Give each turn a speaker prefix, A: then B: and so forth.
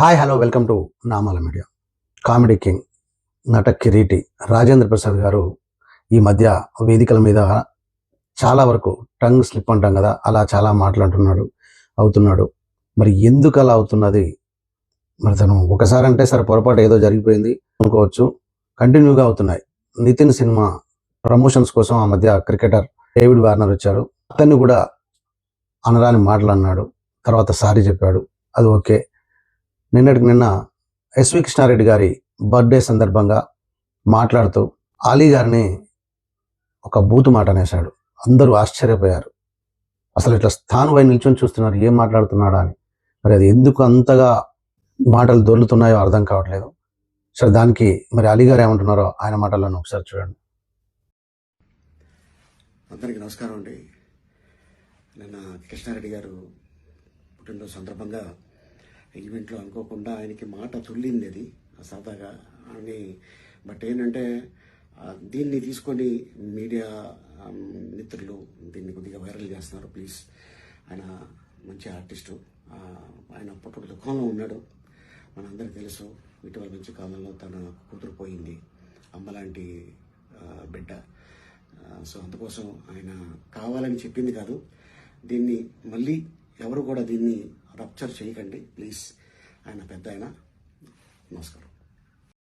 A: Hi hello welcome to Namala media comedy king Nata Kireeti Rajendra Prasad గారు ఈ మధ్య వేదికల మీద చాలా వరకు టంగ్ స్లిప్ అంటాం కదా అలా చాలా మాట్లాడుతున్నాడు అవుతున్నాడు. మరి ఎందుకు అలా అవుతున్నది? మరి తను ఒకసారి అంటే సరే పొరపాటు ఏదో జరిగిపోయింది అనుకోవచ్చు. కంటిన్యూగా అవుతున్నాయి. నితిన్ సినిమా ప్రమోషన్స్ కోసం ఆ మధ్య క్రికెటర్ డేవిడ్ వార్నర్ వచ్చారు. అతన్ని కూడా అనరాని మాటలు అన్నాడు. తర్వాత సారీ చెప్పాడు. అది ఓకే. నిన్నటికి నిన్న ఎస్వి కృష్ణారెడ్డి గారి బర్త్డే సందర్భంగా మాట్లాడుతూ అలీ గారిని ఒక బూతు మాట అనేశాడు. అందరూ ఆశ్చర్యపోయారు. అసలు ఇట్లా స్థాను పై నిల్చొని చూస్తున్నారు ఏం మాట్లాడుతున్నాడా అని. మరి అది ఎందుకు అంతగా మాటలు దొర్లుతున్నాయో అర్థం కావట్లేదు. సరే దానికి మరి అలీ గారు ఏమంటున్నారో ఆయన మాటలను ఒకసారి చూడండి.
B: అందరికీ నమస్కారం అండి. నిన్న కృష్ణారెడ్డి గారు పుట్టినరోజు సందర్భంగా ఈవెంట్లో అనుకోకుండా ఆయనకి మాట తుల్లింది అది సరదాగా అని బట్ ఏంటంటే దీన్ని తీసుకొని మీడియా మిత్రులు దీన్ని కొద్దిగా వైరల్ చేస్తున్నారు. ప్లీజ్. ఆయన మంచి ఆర్టిస్టు. ఆయన పుట్టుక దుఃఖంలో ఉన్నాడు. మనందరికీ తెలుసు ఇటీవల మంచి కాలంలో తన కూతురు పోయింది. అమ్మలాంటి బిడ్డ. సో అందుకోసం ఆయన కావాలని చెప్పింది కాదు. దీన్ని మళ్ళీ ఎవరు కూడా దీన్ని రప్చర్ చేయకండి ప్లీజ్. ఆయన పెద్ద ఆయన. నమస్కారం.